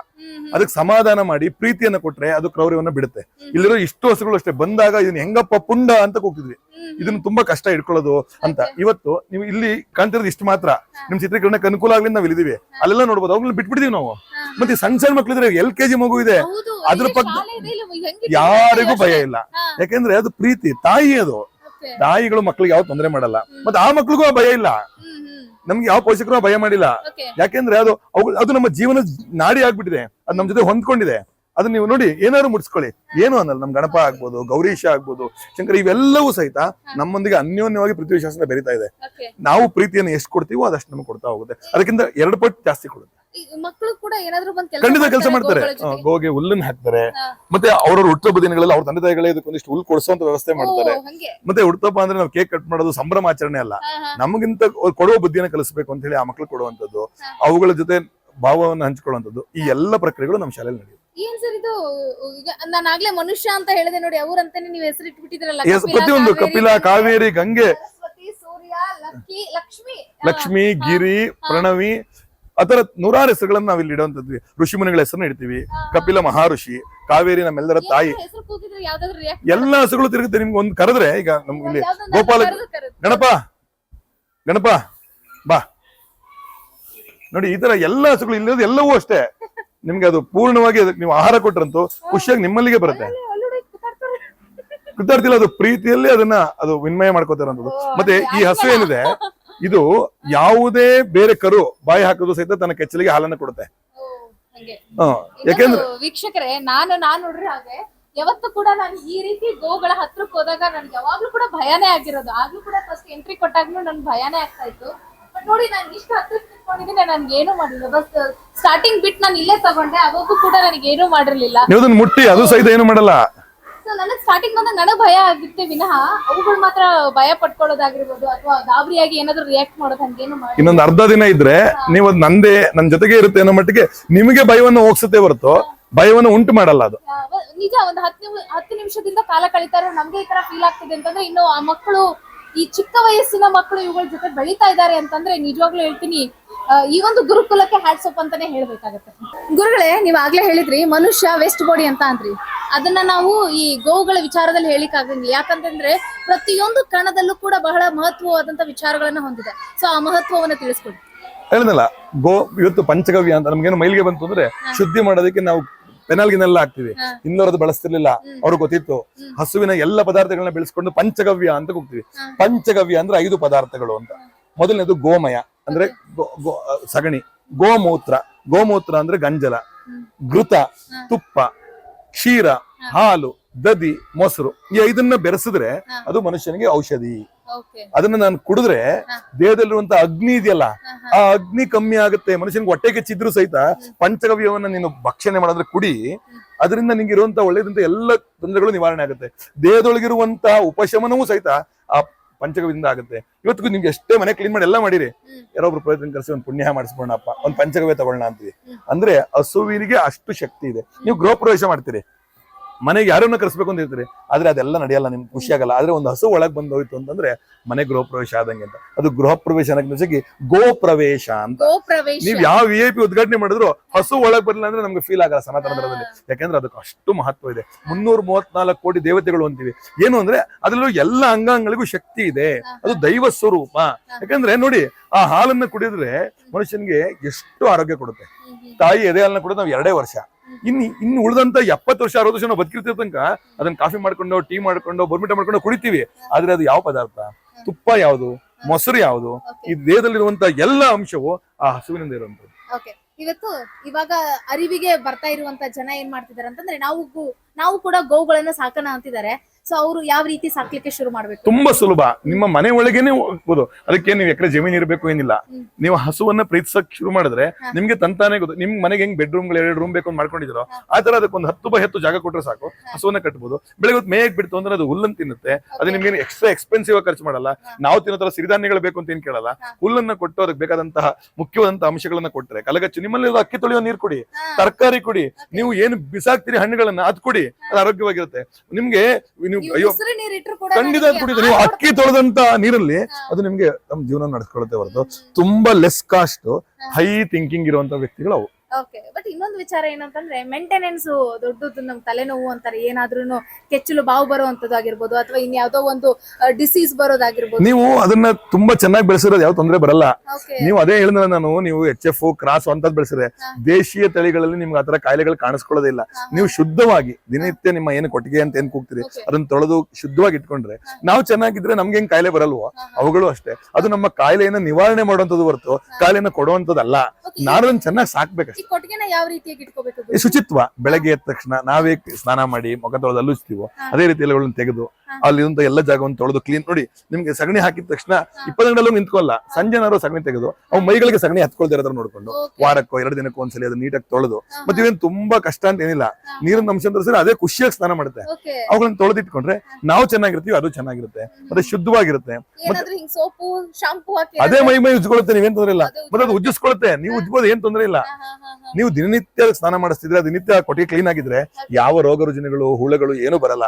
ಅದಕ್ಕೆ ಸಮಾಧಾನ ಮಾಡಿ ಪ್ರೀತಿಯನ್ನ ಕೊಟ್ರೆ ಅದು ಕ್ರೌರ್ಯವನ್ನ ಬಿಡುತ್ತೆ. ಇಲ್ಲಿರೋ ಇಷ್ಟು ಹಸುಗಳು ಅಷ್ಟೇ ಬಂದಾಗ ಇದನ್ನ ಹೆಂಗಪ್ಪ ಪುಂಡ ಅಂತ ಕೂಗ್ತಿದ್ವಿ. ಇದನ್ನ ತುಂಬಾ ಕಷ್ಟ ಇಟ್ಕೊಳ್ಳೋದು ಅಂತ. ಇವತ್ತು ನೀವು ಇಲ್ಲಿ ಕಾಣ್ತಿರೋದು ಇಷ್ಟು ಮಾತ್ರ. ನಿಮ್ ಚಿತ್ರೀಕರಣಕ್ಕೆ ಅನುಕೂಲ ಆಗ್ಲಿ ನಾವು ಇಲ್ಲಿದೀವಿ ಅಲ್ಲೆಲ್ಲ ನೋಡ್ಬೋದು ಅವ್ಗಳನ್ನ ಬಿಟ್ಬಿಡ್ತೀವಿ ನಾವು. ಮತ್ತೆ ಸಣ್ಣ ಸಣ್ಣ ಮಕ್ಳಿದ್ರೆ ಎಲ್ ಕೆಜಿ ಮಗು ಇದೆ. ಅದ್ರ ಪಕ್ಕ-? ಯಾರಿಗೂ ಭಯ ಇಲ್ಲ. ಯಾಕೆಂದ್ರೆ ಅದು ಪ್ರೀತಿ ತಾಯಿ ಅದು. ತಾಯಿಗಳು ಮಕ್ಳಿಗೆ ಯಾವ ತೊಂದರೆ ಮಾಡಲ್ಲ. ಮತ್ತೆ ಆ ಮಕ್ಳಿಗೂ ಭಯ ಇಲ್ಲ. ನಮ್ಗೆ ಯಾವ ಪೋಷಕರು ಭಯ ಮಾಡಿಲ್ಲ. ಯಾಕೆಂದ್ರೆ ಅದು ಅವು- ಅದು ನಮ್ಮ ಜೀವನ ನಾಡಿ ಆಗ್ಬಿಟ್ಟಿದೆ. ಅದು ನಮ್ ಜೊತೆ ಹೊಂದ್ಕೊಂಡಿದೆ. ಅದನ್ನ ನೀವು ನೋಡಿ ಏನಾದ್ರು ಮುಡಿಸ್ಕೊಳ್ಳಿ. ಏನು ಅನ್ನಲ್ಲ ನಮ್ ಗಣಪ ಆಗ್ಬೋದು ಗೌರೀಶ ಆಗ್ಬೋದು ಶಂಕರ ಇವೆಲ್ಲವೂ ಸಹಿತ ನಮ್ಮೊಂದಿಗೆ ಅನ್ಯೋನ್ಯವಾಗಿ ಪೃಥ್ವಿ ಶಾಸನ ಬೆರೀತಾ ಇದೆ. ನಾವು ಪ್ರೀತಿಯನ್ನು ಎಷ್ಟು ಕೊಡ್ತೀವೋ ಅದಷ್ಟು ನಮ್ಗೆ ಕೊಡ್ತಾ ಹೋಗುತ್ತೆ. ಅದಕ್ಕಿಂತ ಎರಡು ಪಟ್ಟು ಜಾಸ್ತಿ ಕೊಡುತ್ತೆ. ಖಂಡಿತ ಕೆಲಸ ಮಾಡ್ತಾರೆ. ಗೋಗೆ ಹುಲ್ಲನ್ನ ಹಾಕ್ತಾರೆ. ಮತ್ತೆ ಅವ್ರವ್ರ ಹುಟ್ಟುಹಬ್ಬ ದಿನಗಳಲ್ಲಿ ಅವ್ರ ತಂದೆ ತಾಯಿಗಳೇ ಇದಕ್ಕೊಂದಿಷ್ಟು ಹುಲ್ ಕೊಡಿಸುವಂತ ವ್ಯವಸ್ಥೆ ಮಾಡ್ತಾರೆ. ಮತ್ತೆ ಹುಟ್ಟುಹಬ್ಬ ಅಂದ್ರೆ ನಾವು ಕೇಕ್ ಕಟ್ ಮಾಡೋದು ಸಂಭ್ರಮಾಚರಣೆ ಅಲ್ಲ. ಹಾ, ಹಾ. ನಮಗಿಂತ ಕೊಡುವ ಬುದ್ಧಿಯನ್ನು ಕಲಿಸಬೇಕು ಅಂತ ಹೇಳಿ ಆ ಮಕ್ಳು ಕೊಡುವಂತದ್ದು ಅವುಗಳ ಜೊತೆ ಭಾವವನ್ನು ಹಂಚಿಕೊಳ್ಳುವಂಥದ್ದು ಈ ಎಲ್ಲ ಪ್ರಕ್ರಿಯೆಗಳು ನಮ್ಮ ಶಾಲೆಯಲ್ಲಿ ನಡೆಯುತ್ತೆ. ಏನ್ ಸರ್ ಇದು ಈಗ ನಾನು ಆಗ್ಲೇ ಮನುಷ್ಯ ಅಂತ ಹೇಳಿದೆ ನೋಡಿ ಅವ್ರಂತಾನೆ ನೀವು ಹೆಸರು ಇಟ್ಬಿಟ್ಟಿದ್ರಲ್ಲ Yes, ಪ್ರತಿಯೊಂದು ಕಪಿಲ ಕಾವೇರಿ ಗಂಗೆ. ಸರಸ್ವತಿ ಸೂರ್ಯ ಲಕ್ಕಿ ಲಕ್ಷ್ಮಿ. ಲಕ್ಷ್ಮಿ ಗಿರಿ ಪ್ರಣವಿ ಅದರ ನೂರಾರು ಹೆಸರುಗಳನ್ನ ನಾವು ಇಲ್ಲಿ ಇಡುವಂತದ್ವಿ ಋಷಿ ಮುನಿಗಳ ಹೆಸರನ್ನ ಇಡ್ತೀವಿ. ಕಪಿಲ ಮಹಾಋಷಿ ಕಾವೇರಿ ನಮ್ಮೆಲ್ಲರ ತಾಯಿ. ಹೆಸರು ಕೂಗಿದ್ರೆ ಯಾವ್ದಾದ್ರು react ಎಲ್ಲಾ ಹಸುಗಳು ತಿರುಗುತ್ತೆ ನಿಮ್ಗೆ ಒಂದು ಕರೆದ್ರೆ ಈಗ ನಮ್ಗೆ ಇಲ್ಲಿ ಗೋಪಾಲ ಕರೆದು ಕರೆದು. ಗಣಪ ಗಣಪ ಬಾ. ನೋಡಿ ಈ ತರ ಎಲ್ಲ ಹಸುಗಳು ಇಲ್ಲದ ಎಲ್ಲವೂ ಅಷ್ಟೇ. ನಿಮ್ಗೆ ಅದು ಪೂರ್ಣವಾಗಿ ಅದಕ್ಕೆ ನೀವು ಆಹಾರ ಕೊಟ್ರಂತೂ ಖುಷಿಯಾಗಿ ನಿಮ್ಮಲ್ಲಿಗೆ ಬರುತ್ತೆ. ಕೃತಾರ್ಥಿಲ್ಲ ಅದು ಪ್ರೀತಿಯಲ್ಲಿ ಅದನ್ನ ಅದು ವಿನಿಮಯ ಮಾಡ್ಕೋತಾರಂತದ್ದು. ಮತ್ತೆ ಈ ಹಸು ಏನಿದೆ ಇದು ಯಾವುದೇ ಬೇರೆ ಕರು ಬಾಯಿ ಹಾಕೋದು ಸಹಿತ ತನ್ನ ಕೆಚ್ಚಲಿಗೆ ಹಾಲನ್ನ ಕೊಡುತ್ತೆ. ಯಾಕೆಂದ್ರೆ ವೀಕ್ಷಕರೇ ನಾನು ನಾನು ನೋಡ್ರಿ ಹಾಗೆ ಯಾವತ್ತು ಕೂಡ ನಾನು ಈ ರೀತಿ ಗೋಗಳ ಹತ್ರಕ್ಕೆ ಹೋದಾಗ ನನ್ಗೆ ಯಾವಾಗ್ಲೂ ಕೂಡ ಭಯನೇ ಆಗಿರೋದು. ಆಗ್ಲೂ ಕೂಡ ಫಸ್ಟ್ ಎಂಟ್ರಿ ಕೊಟ್ಟಾಗ್ಲೂ ನನ್ಗೆ ಭಯನೇ ಆಗ್ತಾ ಇತ್ತು. ಬಟ್ ನೋಡಿ ನಾನು ಇಷ್ಟು ಹತ್ರಕ್ಕೆ ನಿಂತ್ಕೊಂಡಿದ್ದೀನಿ ನನ್ಗೆ ಏನು ಮಾಡಿಲ್ಲ. ಬಸ್ ಸ್ಟಾರ್ಟಿಂಗ್ ಬಿಟ್ ನಾನು ಇಲ್ಲೇ ತಗೊಂಡೆ ಅವಾಗೂ ಕೂಡ ನನಗೆ ಏನು ಮಾಡಿರ್ಲಿಲ್ಲ. ನೀವು ಅದನ್ನ ಮುಟ್ಟಿ ಅದು ಸಹಿತ ಏನು ಮಾಡಲ್ಲ. ಸೊ ನನಗೆ ಸ್ಟಾರ್ಟಿಂಗ್ ಬಂದಾಗ ನನಗೆ ಭಯ ಆಗಿತ್ತೆ ವಿನಃ. ಅವುಗಳು ಮಾತ್ರ ಭಯ ಪಟ್ಕೊಳ್ಳೋದಾಗಿರ್ಬೋದು ಅಥವಾ ಗಾಬರಿಯಾಗಿ ಏನಾದ್ರು ರಿಯಾಕ್ಟ್ ಮಾಡೋದು ಹಂಗೇನು ಮಾಡಿ ಇನ್ನೊಂದು ಅರ್ಧ ದಿನ ಇದ್ರೆ ನೀವು ಅದ್ ನಂದೇ ನನ್ ಜೊತೆಗೆ ಇರುತ್ತೆ ಅನ್ನೋ ಮಟ್ಟಿಗೆ ನಿಮಗೆ ಭಯವನ್ನು ಹೋಗ್ಸುತ್ತೆ ಹೊರತು ಭಯವನ್ನು ಉಂಟು ಮಾಡಲ್ಲ ಅದು. ನಿಜ ಒಂದು ಹತ್ತು ನಿಮಿಷ ಹತ್ತು ನಿಮಿಷದಿಂದ ಕಾಲ ಕಳೀತಾರೆ ನಮ್ಗೆ ಈ ತರ ಫೀಲ್ ಆಗ್ತಿದೆ ಅಂತಂದ್ರೆ ಇನ್ನು ಆ ಮಕ್ಕಳು ಈ ಚಿಕ್ಕ ವಯಸ್ಸಿನ ಮಕ್ಕಳು ಇವುಗಳ ಜೊತೆ ಬೆಳೀತಾ ಇದ್ದಾರೆ ಅಂತಂದ್ರೆ ನಿಜವಾಗ್ಲೂ ಹೇಳ್ತೀನಿ ಈ ಒಂದು ಗುರುಕುಲಕ್ಕೆ ಹ್ಯಾಟ್ಸ್ ಅಂತಾನೆ ಹೇಳ್ಬೇಕಾಗತ್ತೆ. ಗುರುಗಳೇ ನೀವ್ ಆಗ್ಲೇ ಹೇಳಿದ್ರಿ ಮನುಷ್ಯ ವೆಸ್ಟ್ ಬಾಡಿ ಅಂತ ಅಂದ್ರಿ. ಅದನ್ನ ನಾವು ಈ ಗೋವುಗಳ ವಿಚಾರದಲ್ಲಿ ಹೇಳಿಕ್ ಆಗಂಗಿಲ್ಲ ಯಾಕಂತಂದ್ರೆ ಪ್ರತಿಯೊಂದು ಕಣದಲ್ಲೂ ಕೂಡ ಬಹಳ ಮಹತ್ವವಾದಂತ ವಿಚಾರಗಳನ್ನ ಹೊಂದಿದೆ. ಸೊ ಆ ಮಹತ್ವವನ್ನ ತಿಳಿಸ್ಕೊಡಿ. ಹೇಳಿದಲ್ಲ ಗೋ ಇವತ್ತು ಪಂಚಗವ್ಯ ಅಂತ ನಮ್ಗೇನು ಮೈಲಿಗೆ ಬಂತು ಅಂದ್ರೆ ಶುದ್ಧಿ ಮಾಡೋದಕ್ಕೆ ನಾವು ಪೆನಾಲ್ಗಿನೆಲ್ಲ ಹಾಕ್ತಿವಿ. ಇನ್ನೋರದು ಬಳಸ್ತಿರ್ಲಿಲ್ಲ. ಅವ್ರಿಗೆ ಗೊತ್ತಿತ್ತು. ಹಸುವಿನ ಎಲ್ಲ ಪದಾರ್ಥಗಳನ್ನ ಬೆಳೆಸ್ಕೊಂಡು ಪಂಚಗವ್ಯ ಅಂತ ಹೋಗ್ತೀವಿ ಪಂಚಗವ್ಯ ಅಂದ್ರೆ ಐದು ಪದಾರ್ಥಗಳು ಅಂತ. ಮೊದಲನೇದು ಗೋಮಯ. ಅಂದ್ರೆ ಸಗಣಿ ಗೋಮೂತ್ರ. ಗೋಮೂತ್ರ ಅಂದ್ರೆ ಗಂಜಲ. ಘೃತ ತುಪ್ಪ ಕ್ಷೀರ ಹಾಲು ದದಿ ಮೊಸರು. ಈ ಐದನ್ನ ಬೆರೆಸಿದ್ರೆ ಅದು ಮನುಷ್ಯನಿಗೆ ಔಷಧಿ. ಅದನ್ನ ನಾನು ಕುಡಿದ್ರೆ. ದೇಹದಲ್ಲಿರುವಂತ ಅಗ್ನಿ ಇದೆಯಲ್ಲ ಆ ಅಗ್ನಿ ಕಮ್ಮಿ ಆಗುತ್ತೆ. ಮನುಷ್ಯನಿಗೆ ಹೊಟ್ಟೆ ಕೆಚ್ಚಿದ್ರು ಸಹಿತ ಪಂಚಗವ್ಯವನ್ನ ನೀನು ಭಕ್ಷಣೆ ಮಾಡಿದ್ರೆ ಕುಡಿ. ಅದರಿಂದ ನಿಂಗೆ ಇರುವಂತ ಒಳ್ಳೇದಂತ ಎಲ್ಲ ತೊಂದರೆಗಳು ನಿವಾರಣೆ ಆಗುತ್ತೆ. ದೇಹದೊಳಗಿರುವಂತಹ ಉಪಶಮನವೂ ಸಹಿತ ಆ ಪಂಚಗವ್ಯದಿಂದ ಆಗುತ್ತೆ. ಇವತ್ತಿಗೂ ನಿಮ್ಗೆ ಎಷ್ಟೇ ಮನೆ ಕ್ಲೀನ್ ಮಾಡಿ ಎಲ್ಲ ಮಾಡಿರಿ. ಯಾರೊಬ್ರು ಪ್ರಯತ್ನ ಕರೆಸಿ ಒಂದು ಪುಣ್ಯ ಮಾಡಿಸ್ಬೋಣಪ್ಪ ಒಂದು ಪಂಚಗವ್ಯ ತಗೊಳ್ಳೋಣ ಅಂತೀವಿ. ಅಂದ್ರೆ ಹಸುವಿನಿಗೆ ಅಷ್ಟು ಶಕ್ತಿ ಇದೆ. ನೀವು ಗೃಹ ಪ್ರವೇಶ ಮಾಡ್ತೀರಿ. ಮನೆಗೆ ಯಾರನ್ನ ಕರೆಸ್ಬೇಕು ಅಂತ ಹೇಳ್ತೀರಿ? ಆದ್ರೆ ಅದೆಲ್ಲ ನಡೆಯಲ್ಲ ನಿಮ್ಗೆ ಖುಷಿ ಆಗಲ್ಲ. ಆದ್ರೆ ಒಂದು ಹಸು ಒಳಗೆ ಬಂದ್ ಹೋಯ್ತು ಅಂತಂದ್ರೆ ಮನೆ ಗೃಹ ಪ್ರವೇಶ ಆದಂಗೆ ಅಂತ. ಅದು ಗೃಹ ಪ್ರವೇಶ ಅನ್ನೋಕ್ಕೆ ಗೋ ಪ್ರವೇಶ ಅಂತ. ನೀವು ಯಾವ ವಿ ಐ ಪಿ ಉದ್ಘಾಟನೆ ಮಾಡಿದ್ರು ಹಸು ಒಳಗೆ ಬರಲಿಲ್ಲ ಅಂದ್ರೆ ನಮ್ಗೆ ಫೀಲ್ ಆಗಲ್ಲ ಸನಾತನ ಧರ್ಮದಲ್ಲಿ. ಯಾಕಂದ್ರೆ ಅದಕ್ಕೆ ಅಷ್ಟು ಮಹತ್ವ ಇದೆ. ಮುನ್ನೂರ ಮೂವತ್ನಾಲ್ಕು ಕೋಟಿ ದೇವತೆಗಳು ಅಂತೀವಿ. ಏನು ಅಂದ್ರೆ ಅದರಲ್ಲೂ ಎಲ್ಲ ಅಂಗಾಂಗಗಳಿಗೂ ಶಕ್ತಿ ಇದೆ. ಅದು ದೈವ ಸ್ವರೂಪ. ಯಾಕಂದ್ರೆ ನೋಡಿ ಆ ಹಾಲನ್ನ ಕುಡಿದ್ರೆ ಮನುಷ್ಯನಿಗೆ ಎಷ್ಟು ಆರೋಗ್ಯ ಕೊಡುತ್ತೆ. ತಾಯಿ ಎದೆ ಹಾಲನ್ನ ಕುಡಿದ್ರೆ ನಾವು ಎರಡೇ ವರ್ಷ. ಇನ್ನು ಇನ್ನು ಉಳಿದಂತ ಎಪ್ಪತ್ತು ವರ್ಷ ಅರವತ್ತು ವರ್ಷ ನಾವು ಬದುಕಿರ್ತೀವಿ ತನಕ ಅದನ್ನ ಕಾಫಿ ಮಾಡ್ಕೊಂಡು ಟೀ ಮಾಡ್ಕೊಂಡು ಬೋರ್ಮಿಟ ಮಾಡ್ಕೊಂಡು ಕುಡಿತೀವಿ. ಆದ್ರೆ ಅದು ಯಾವ ಪದಾರ್ಥ? ತುಪ್ಪ ಯಾವುದು? ಮೊಸರು ಯಾವುದು? ಈ ದೇಹದಲ್ಲಿರುವಂತ ಎಲ್ಲ ಅಂಶವು ಆ ಹಸುವಿನಿಂದ ಇರುವಂತದ್ದು ಇವತ್ತು ಇವಾಗ ಅರಿವಿಗೆ ಬರ್ತಾ ಇರುವಂತ ಜನ ಏನ್ ಮಾಡ್ತಿದಾರೆ ಅಂತಂದ್ರೆ ನಾವು ನಾವು ಕೂಡ ಗೋವುಗಳನ್ನ ಸಾಕಣ ಅಂತಿದ್ದಾರೆ. ಸೊ ಅವರು ಯಾವ ರೀತಿ ಸಾಕ್ಲಿಕ್ಕೆ ಶುರು ಮಾಡಬೇಕು? ತುಂಬಾ ಸುಲಭ. ನಿಮ್ಮ ಮನೆ ಒಳಗೇನೆ ಹೋಗ್ಬೋದು. ಅದಕ್ಕೆ ನೀವು ಎಕರೆ ಜಮೀನ್ ಇರಬೇಕು ಏನಿಲ್ಲ. ನೀವು ಹಸುವನ್ನ ಪ್ರೀತಿಸಕ್ ಶುರು ಮಾಡಿದ್ರೆ ನಿಮ್ಗೆ ತಂತಾನೆ ಗೊತ್ತು. ನಿಮ್ ಮನೆಗೆ ಹೆಂಗ್ ಬೆಡ್ರೂಮ್ ಎರಡು ರೂಮ್ ಬೇಕು ಅಂತ ಮಾಡ್ಕೊಂಡಿದ್ರು ಆ ತರ ಅದಕ್ಕೊಂದು ಹತ್ತು ಬೈ ಹತ್ತು ಜಾಗ ಕೊಟ್ರೆ ಸಾಕು. ಹಸುವನ್ನ ಕಟ್ಬೋದು. ಬೆಳಗ್ಗೆ ಹೊತ್ತು ಮೇಯಕ್ ಬಿಡ್ತು ಅಂದ್ರೆ ಅದು ಹುಲ್ಲನ್ನು ತಿನ್ನುತ್ತೆ. ಅದು ನಿಮ್ಗೆ ಎಕ್ಸ್ಟ್ರಾ ಎಕ್ಸ್ಪೆನ್ಸಿವ್ ಆಗಿ ಖರ್ಚು ಮಾಡಲ್ಲ. ನಾವು ತಿನ್ನೋ ತರ ಸಿರಿಧಾನ್ಯಗಳು ಬೇಕು ಅಂತ ಏನ್ ಕೇಳಲ್ಲ. ಹುಲ್ಲನ್ನ ಕೊಟ್ಟು ಅದಕ್ಕೆ ಬೇಕಾದಂತಹ ಮುಖ್ಯವಾದಂತಹ ಅಂಶಗಳನ್ನ ಕೊಟ್ರೆ ಕಲಗಚ್ಚು ನಿಮ್ಮಲ್ಲಿ ಅಕ್ಕಿ ತೊಳೆಯೋ ನೀರು ಕುಡಿ ತರಕಾರಿ ಕುಡಿ ನೀವು ಏನು ಬಿಸಾಕ್ತಿರಿ ಹಣ್ಣುಗಳನ್ನ ಅದ್ ಕುಡಿ ಅದು ಆರೋಗ್ಯವಾಗಿರುತ್ತೆ. ನಿಮ್ಗೆ ನೀವು ನೀವು ಅಯ್ಯೋ ಖಂಡಿತ ನೀವು ಅಕ್ಕಿ ತೊಳೆದಂತ ನೀರಲ್ಲಿ ಅದು ನಿಮ್ಗೆ ನಮ್ ಜೀವನ ನಡ್ಸ್ಕೊಳ್ಳುತ್ತೆ ಹೊರತು. ತುಂಬಾ ಲೆಸ್ ಕಾಸ್ಟ್ ಹೈ. ಥಿಂಕಿಂಗ್ ಇರುವಂತ ವ್ಯಕ್ತಿಗಳು ಅವು. ಓಕೆ ಬಟ್ ಇನ್ನೊಂದು ವಿಚಾರ ಏನಂತಂದ್ರೆ ಮೇಂಟೆನೆನ್ಸ್ ದೊಡ್ಡದು ನಮ್ ತಲೆನೋವು ಅಂತಾರೆ. ಏನಾದ್ರೂ ಕೆಚ್ಚಲು ಬಾವು ಬರುವಂತದ್ದು ಆಗಿರ್ಬೋದು ಅಥವಾ ಇನ್ಯಾವುದೋ ಒಂದು ಡಿಸೀಸ್ ಬರೋದಾಗಿರ್ಬೋದು ನೀವು ಅದನ್ನ ತುಂಬಾ ಚೆನ್ನಾಗಿ ಬೆಳೆಸಿರೋದು ಯಾವ ತೊಂದರೆ ಬರಲ್ಲ. ನೀವು ಅದೇ ಹೇಳಿದ್ರೆ ನಾನು ನೀವು ಎಚ್ ಎಫ್ ಕ್ರಾಸ್ ಅಂತದ್ ಬೆಳೆಸಿದ್ರೆ ದೇಶೀಯ ತಳಿಗಳಲ್ಲಿ ನಿಮ್ಗೆ ಆತರ ಕಾಯಿಲೆಗಳು ಕಾಣಿಸ್ಕೊಳ್ಳೋದಿಲ್ಲ ನೀವು ಶುದ್ಧವಾಗಿ ದಿನನಿತ್ಯ ನಿಮ್ಮ ಏನು ಕೊಟ್ಟಿಗೆ ಅಂತ ಏನ್ ಕೂಗ್ತೀರಿ. ಅದನ್ನ ತೊಳೆದು ಶುದ್ಧವಾಗಿ ಇಟ್ಕೊಂಡ್ರೆ ನಾವು ಚೆನ್ನಾಗಿದ್ರೆ ನಮ್ಗೆ ಹೆಂಗ್ ಕಾಯಿಲೆ ಬರಲ್ವೋ ಅವುಗಳು ಅಷ್ಟೇ. ಅದು ನಮ್ಮ ಕಾಯಿಲೆಯನ್ನ ನಿವಾರಣೆ ಮಾಡುವಂತದ್ದು ಹೊರತು ಕಾಯಿಲೆನ ಕೊಡುವಂತದ್ದಲ್ಲ ನಾನು ಅದನ್ನ ಚೆನ್ನಾಗಿ ಸಾಕ್ಬೇಕಷ್ಟೇ. ಈ ಕೊಟ್ಟಿಗೆನ ಯಾವ ರೀತಿಯಾಗಿ ಇಟ್ಕೋಬೇಕು ಈ ಶುಚಿತ್ವ ಬೆಳಗ್ಗೆ ಎದ್ದ ತಕ್ಷಣ ನಾವೇ ಸ್ನಾನ ಮಾಡಿ ಮುಖ ತೊಳೆದು ಅಲ್ಲುಸ್ತೀವೋ ಅದೇ ರೀತಿ ಎಲೆಗಳನ್ನ ತೆಗೆದು ಅಲ್ಲಿಂದ ಎಲ್ಲ ಜಾಗವನ್ನು ತೊಳೆದು ಕ್ಲೀನ್ ನೋಡಿ ನಿಮ್ಗೆ ಸಗಣಿ ಹಾಕಿದ ತಕ್ಷಣ ಇಪ್ಪತ್ತು ನಿಂತ್ಕೊಳ್ಳಲ್ಲ ಸಂಜೆನಾರು ಸಗಣಿ ತೆಗೆದು ಅವು ಮೈಗಳಿಗೆ ಸಗಣಿ ಹತ್ಕೊಳ್ದಿರೋದ್ರ ನೋಡ್ಕೊಂಡು. ವಾರಕ್ಕೋ ಎರಡು ದಿನಕ್ಕೋ ಒಂದ್ಸಲಿ ಅದು ನೀಟಾಗಿ ತೊಳೆದು ಮತ್ತೆ ಇವೇನು ತುಂಬಾ ಕಷ್ಟ ಅಂತ ಏನಿಲ್ಲ ನೀರಿನ ಅಂಶ ಅಂದ್ರೆ ಸರಿ ಅದೇ ಖುಷಿಯಾಗಿ ಸ್ನಾನ ಮಾಡುತ್ತೆ. ಅವುಗಳನ್ನ ತೊಳೆದಿಟ್ಕೊಂಡ್ರೆ ನಾವು ಚೆನ್ನಾಗಿರ್ತೀವಿ ಅದು ಚೆನ್ನಾಗಿರುತ್ತೆ ಮತ್ತೆ ಶುದ್ಧವಾಗಿರುತ್ತೆ. ಅದೇ ಮೈ ಮೈ ಉಜ್ಕೊಳ್ಳುತ್ತೆ ನೀವೇನ್ ತೊಂದ್ರೆ ಇಲ್ಲ. ಮತ್ತೆ ಅದು ಉಜ್ಜಿಸ್ಕೊಳ್ಳುತ್ತೆ ನೀವು ಉಜ್ಬೋದು ಏನ್ ತೊಂದ್ರೆ ಇಲ್ಲ. ನೀವು ದಿನನಿತ್ಯ ಸ್ನಾನ ಮಾಡಿಸ್ತಿದ್ರೆ ದಿನನಿತ್ಯ ಕೊಟ್ಟಿಗೆ ಕ್ಲೀನ್ ಆಗಿದ್ರೆ ಯಾವ ರೋಗ ರುಜಿನಗಳು ಹುಳಗಳು ಏನು ಬರಲ್ಲ.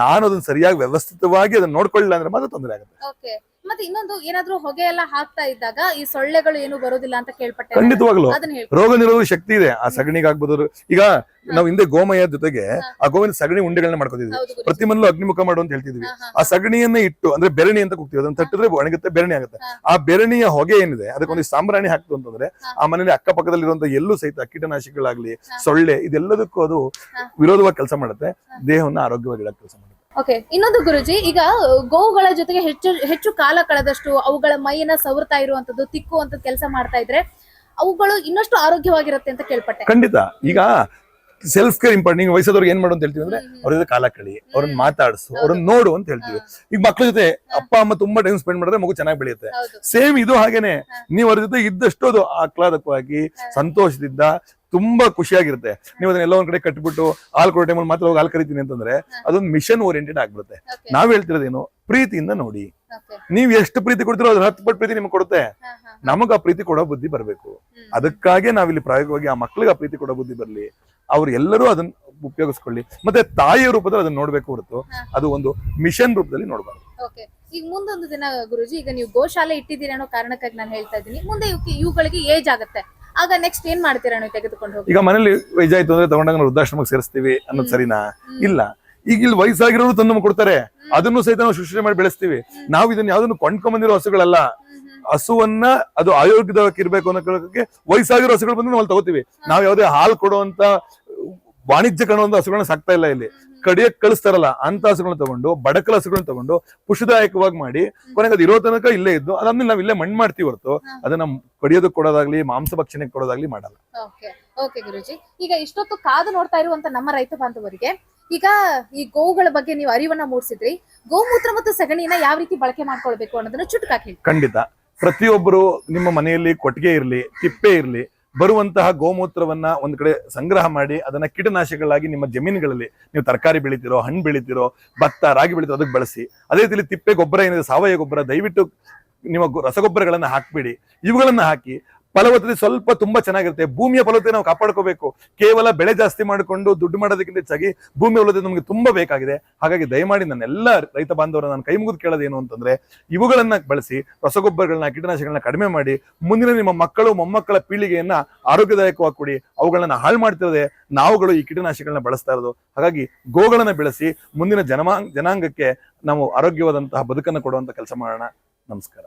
ನಾನು ಅದನ್ನ ಸರಿಯಾಗಿ ವ್ಯವಸ್ಥಿತವಾಗಿ ಅದನ್ನ ನೋಡ್ಕೊಳ್ಳಿಲ್ಲ ಅಂದ್ರೆ ಮಾತ್ರ ತೊಂದರೆ ಆಗುತ್ತೆ. ಮತ್ತೆ ಇನ್ನೊಂದು ಏನಾದ್ರೂ ಹೊಗೆ ಎಲ್ಲ ಹಾಕ್ತಾ ಇದ್ದಾಗ ಈ ಸೊಳ್ಳೆಗಳು ಏನು ಬರೋದಿಲ್ಲ ಅಂತ ಕೇಳ್ಪಟ್ಟೆ. ಖಂಡಿತವಾಗ್ಲು. ಅದನ್ನ ಹೇಳಿ ರೋಗ ನಿರೋಧಕ ಶಕ್ತಿ ಇದೆ. ಆ ಸಗಣಿಗೆ ಆಗ್ಬೋದು. ಈಗ ನಾವು ಹಿಂದೆ ಗೋಮಯ ಜೊತೆಗೆ ಆ ಗೋವಿನ ಸಗಣಿ ಉಂಡೆಗಳನ್ನ ಮಾಡ್ಕೊತಿದ್ವಿ. ಪ್ರತಿ ಮನೇಲೂ ಅಗ್ನಿಮುಖ ಮಾಡು ಅಂತ ಹೇಳ್ತಿದ್ವಿ. ಆ ಸಗಣಿಯನ್ನ ಇಟ್ಟು ಅಂದ್ರೆ ಬೆರಣಿ ಅಂತ ಕೂಗ್ತೀವಿ. ಅದನ್ನ ತಟ್ಟಿದ್ರೆ ಒಣಗುತ್ತೆ ಬೆರಣಿ ಆಗುತ್ತೆ. ಆ ಬೆರಣಿಯ ಹೊಗೆ ಏನಿದೆ ಅದಕ್ಕೊಂದು ಸಾಂಬ್ರಾಣಿ ಹಾಕ್ತು ಅಂತಂದ್ರೆ. ಆ ಮನೇಲಿ ಅಕ್ಕಪಕ್ಕದಲ್ಲಿರುವಂತ ಎಲ್ಲೂ ಸಹಿತ ಕೀಟನಾಶಕಗಳಾಗ್ಲಿ ಸೊಳ್ಳೆ ಇದೆಲ್ಲದಕ್ಕೂ ಅದು ವಿರೋಧವಾಗಿ ಕೆಲಸ ಮಾಡುತ್ತೆ. ದೇಹವನ್ನ ಆರೋಗ್ಯವಾಗಿ ಇಡಕ್ಕೆ ಕೆಲಸ ಮಾಡುತ್ತೆ. ಓಕೆ ಇನ್ನೊಂದು ಗುರುಜಿ ಈಗ ಗೋವುಗಳ ಜೊತೆಗೆ ಹೆಚ್ಚು ಹೆಚ್ಚು ಕಾಲ ಕಳೆದಷ್ಟು ಅವುಗಳ ಮೈಯನ್ನ ಸವರ್ತಾ ಇರುವಂತದ್ದು ತಿಕ್ಕುವಂತ ಕೆಲಸ ಮಾಡ್ತಾ ಇದ್ರೆ ಅವುಗಳು ಇನ್ನಷ್ಟು ಆರೋಗ್ಯವಾಗಿರುತ್ತೆ ಅಂತ ಕೇಳ್ಪಟ್ಟೆ. ಖಂಡಿತ. ಈಗ ಸೆಲ್ಫ್ ಕೇರ್ ಇಂಪಾರ್ಟೆಂಟ್ ಈಗ ವಯಸ್ಸಾದವ್ರಿಗೆ ಏನ್ ಮಾಡು ಅಂತ ಹೇಳ್ತೀವಿ ಅಂದ್ರೆ ಅವ್ರ ಜೊತೆ ಕಾಲ ಕಳಿ ಅವ್ರನ್ನ ಮಾತಾಡಿಸು ಅವ್ರನ್ನ ನೋಡು ಅಂತ ಹೇಳ್ತೀವಿ. ಈಗ ಮಕ್ಳ ಜೊತೆ ಅಪ್ಪ ಅಮ್ಮ ತುಂಬಾ ಟೈಮ್ ಸ್ಪೆಂಡ್ ಮಾಡಿದ್ರೆ ಮಗು ಚೆನ್ನಾಗಿ ಬೆಳೆಯುತ್ತೆ. ಸೇಮ್ ಇದು ಹಾಗೇನೆ. ನೀವು ಅವ್ರ ಜೊತೆ ಇದ್ದಷ್ಟು ಅದು ಆಹ್ಲಾದಕವಾಗಿ ಸಂತೋಷದಿಂದ ತುಂಬಾ ಖುಷಿಯಾಗಿರುತ್ತೆ. ನೀವು ಅದನ್ನ ಎಲ್ಲೋ ಒಂದ್ ಕಡೆ ಕಟ್ಬಿಟ್ಟು ಹಾಲ್ ಕೊಡೋ ಟೈಮಲ್ಲಿ ಮಾತ್ರ ಹೋಗಿ ಹಾಲ್ ಕರಿತೀನಿ ಅಂತಂದ್ರೆ ಅದೊಂದು ಮಿಷನ್ ಓರಿಯೆಂಟೆಡ್ ಆಗ್ಬಿಡುತ್ತೆ. ನಾವ್ ಹೇಳ್ತಿರೋದೇನು ಪ್ರೀತಿಯಿಂದ ನೋಡಿ. ನೀವ್ ಎಷ್ಟು ಪ್ರೀತಿ ಕೊಡ್ತೀರೋ ಅದ್ರ ಹತ್ತು ಪಟ್ಟು ಪ್ರೀತಿ ನಿಮ್ಗೆ ಕೊಡುತ್ತೆ. ನಮಗ ಆ ಪ್ರೀತಿ ಕೊಡೋ ಬುದ್ಧಿ ಬರ್ಬೇಕು. ಅದಕ್ಕಾಗಿ ನಾವ್ ನಾವಿಲ್ಲಿ ಪ್ರಾಯೋಗಿಕವಾಗಿ ಆ ಮಕ್ಳಿಗೆ ಆ ಪ್ರೀತಿ ಕೊಡೋ ಬುದ್ಧಿ ಬರ್ಲಿ. ಅವ್ರು ಎಲ್ಲರೂ ಅದನ್ನ ಉಪಯೋಗಿಸ್ಕೊಳ್ಳಿ. ಮತ್ತೆ ತಾಯಿಯ ರೂಪದಲ್ಲಿ ಅದನ್ನ ನೋಡ್ಬೇಕು ಹೊರತು ಅದು ಒಂದು ಮಿಷನ್ ರೂಪದಲ್ಲಿ ನೋಡ್ಬಾರ್ದು. ಈಗ ಮುಂದೊಂದು ದಿನ ಗುರುಜಿ ಈಗ ನೀವು ಗೋಶಾಲೆ ಇಟ್ಟಿದ್ದೀರಿ ಅನ್ನೋ ಕಾರಣಕ್ಕಾಗಿ ನಾನು ಹೇಳ್ತಾ ಇದ್ದೀನಿ. ಮುಂದೆ ಇವುಗಳಿಗೆ ಏಜ್ ಆಗುತ್ತೆ. ಆಗ ನೆಕ್ಸ್ಟ್ ಏನ್ ಮಾಡ್ತೀರಾ ನೀವು ತೆಗೆದುಕೊಂಡು ಹೋಗಿ? ಈಗ ಮನೇಲಿ ವೈಜಾಯ್ತು ಅಂದ್ರೆ ತಗೊಂಡಾಗ ವೃದ್ಧಾಶ್ರಮಕ್ಕೆ ಸೇರಿಸ್ತೀವಿ ಅನ್ನೋದು ಸರಿನಾ? ಇಲ್ಲ. ಈಗ ಇಲ್ಲಿ ವಯಸ್ಸಾಗಿರೋರು ತಂದು ನಮ್ಗೆ ಕೊಡ್ತಾರೆ. ಅದನ್ನು ಸಹಿತ ನಾವು ಶುಶ್ರೂಷೆ ಮಾಡಿ ಬೆಳೆಸ್ತೀವಿ. ನಾವು ಇದನ್ನ ಯಾವ್ದನ್ನು ಕೊಂಡ್ಕೊಂಬಂದಿರೋ ಹಸುಗಳಲ್ಲ ಹಸುವನ್ನ ಅದು ಆರೋಗ್ಯದಕ್ಕೆ ಇರ್ಬೇಕು ಅನ್ನೋ ಕಾರಣಕ್ಕೆ ವಯಸ್ಸಾಗಿರೋ ಹಸುಗಳು ಬಂದ್ರೆ ನಾವು ತಗೋತೀವಿ. ನಾವು ಯಾವ್ದೇ ಹಾಲು ಕೊಡುವಂತ ವಾಣಿಜ್ಯ ಕಾಣುವಂತ ಹಸುಗಳನ್ನ ಸಾಕ್ತಾ ಇಲ್ಲ ಇಲ್ಲಿ. ಕಡಿಯಕ್ ಕಳಿಸ್ತಾರಲ್ಲ ಅಂತ ಹಸುಗಳನ್ನ ತಗೊಂಡು ಬಡಕಲ ಹಸುಗಳನ್ನ ತಗೊಂಡು ಪುಷದಾಯಕವಾಗಿ ಮಾಡಿ ಕೊನೆಗೆ ಅದು ಇರೋ ತನಕ ಇಲ್ಲೇ ಇದ್ದು ಅದಾದ್ಮೇಲೆ ನಾವ್ ಇಲ್ಲೇ ಮಣ್ಣು ಮಾಡ್ತೀವಿ ಹೊರತು ಅದನ್ನ ಕಡಿಯೋದಕ್ಕೆ ಕೊಡೋದಾಗ್ಲಿ ಮಾಂಸ ಭಕ್ಷಣೆ ಕೊಡೋದಾಗ್ಲಿ ಮಾಡಲ್ಲ. ಓಕೆ ಗುರುಜಿ. ಈಗ ಇಷ್ಟೊತ್ತು ಕಾದು ನೋಡ್ತಾ ಇರುವಂತ ನಮ್ಮ ರೈತ ಬಾಂಧವರಿಗೆ ಈಗ ಈ ಗೋವುಗಳ ಬಗ್ಗೆ ನೀವು ಅರಿವನ್ನ ಮೂಡಿಸಿದ್ರಿ. ಗೋಮೂತ್ರ ಮತ್ತು ಸಗಣಿನ ಯಾವ ರೀತಿ ಬಳಕೆ ಮಾಡ್ಕೊಳ್ಬೇಕು ಅನ್ನೋದನ್ನ ಚುಟುಕಾಕಿ ಖಂಡಿತ. ಪ್ರತಿಯೊಬ್ಬರು ನಿಮ್ಮ ಮನೆಯಲ್ಲಿ ಕೊಟ್ಟಿಗೆ ಇರ್ಲಿ ತಿಪ್ಪೆ ಇರಲಿ ಬರುವಂತಹ ಗೋಮೂತ್ರವನ್ನ ಒಂದ್ ಕಡೆ ಸಂಗ್ರಹ ಮಾಡಿ ಅದನ್ನ ಕೀಟನಾಶಕಗಳಾಗಿ ನಿಮ್ಮ ಜಮೀನುಗಳಲ್ಲಿ ನೀವು ತರಕಾರಿ ಬೆಳಿತಿರೋ, ಹಣ್ಣು ಬೆಳಿತಿರೋ, ಭತ್ತ, ರಾಗಿ ಬೆಳಿತಿರೋ ಅದಕ್ಕೆ ಬಳಸಿ. ಅದೇ ರೀತಿ ತಿಪ್ಪೆ ಗೊಬ್ಬರ ಏನಿದೆ, ಸಾವಯವ ಗೊಬ್ಬರ, ದಯವಿಟ್ಟು ನಿಮ್ಮ ರಸಗೊಬ್ಬರಗಳನ್ನ ಹಾಕ್ಬಿಡಿ. ಇವುಗಳನ್ನ ಹಾಕಿ ಫಲವತ್ತತೆ ಸ್ವಲ್ಪ ತುಂಬಾ ಚೆನ್ನಾಗಿರುತ್ತೆ. ಭೂಮಿಯ ಫಲವತ್ತತೆ ನಾವು ಕಾಪಾಡ್ಕೋಬೇಕು. ಕೇವಲ ಬೆಳೆ ಜಾಸ್ತಿ ಮಾಡಿಕೊಂಡು ದುಡ್ಡು ಮಾಡೋದಕ್ಕಿಂತ ಹೆಚ್ಚಾಗಿ ಭೂಮಿಯ ಫಲವತ್ತತೆ ನಮಗೆ ತುಂಬಾ ಬೇಕಾಗಿದೆ. ಹಾಗಾಗಿ ದಯಮಾಡಿ ನನ್ನೆಲ್ಲ ರೈತ ಬಾಂಧವರ ನಾನು ಕೈ ಮುಗಿದು ಏನು ಅಂತಂದ್ರೆ, ಇವುಗಳನ್ನ ಬಳಸಿ ರಸಗೊಬ್ಬರಗಳನ್ನ, ಕೀಟನಾಶಕಗಳನ್ನ ಕಡಿಮೆ ಮಾಡಿ ಮುಂದಿನ ನಿಮ್ಮ ಮಕ್ಕಳು, ಮೊಮ್ಮಕ್ಕಳ ಪೀಳಿಗೆಯನ್ನ ಆರೋಗ್ಯದಾಯಕವಾಗಿ ಕೊಡಿ ಅವುಗಳನ್ನ ಹಾಳು ಮಾಡ್ತಿರದೆ ನಾವುಗಳು ಈ ಕೀಟನಾಶಕಗಳನ್ನ ಬಳಸ್ತಾ ಇರೋದು. ಹಾಗಾಗಿ ಗೋಗಳನ್ನ ಬೆಳೆಸಿ ಮುಂದಿನ ಜನಮಾ ಜನಾಂಗಕ್ಕೆ ನಾವು ಆರೋಗ್ಯವಾದಂತಹ ಬದುಕನ್ನು ಕೊಡುವಂತ ಕೆಲಸ ಮಾಡೋಣ. ನಮಸ್ಕಾರ.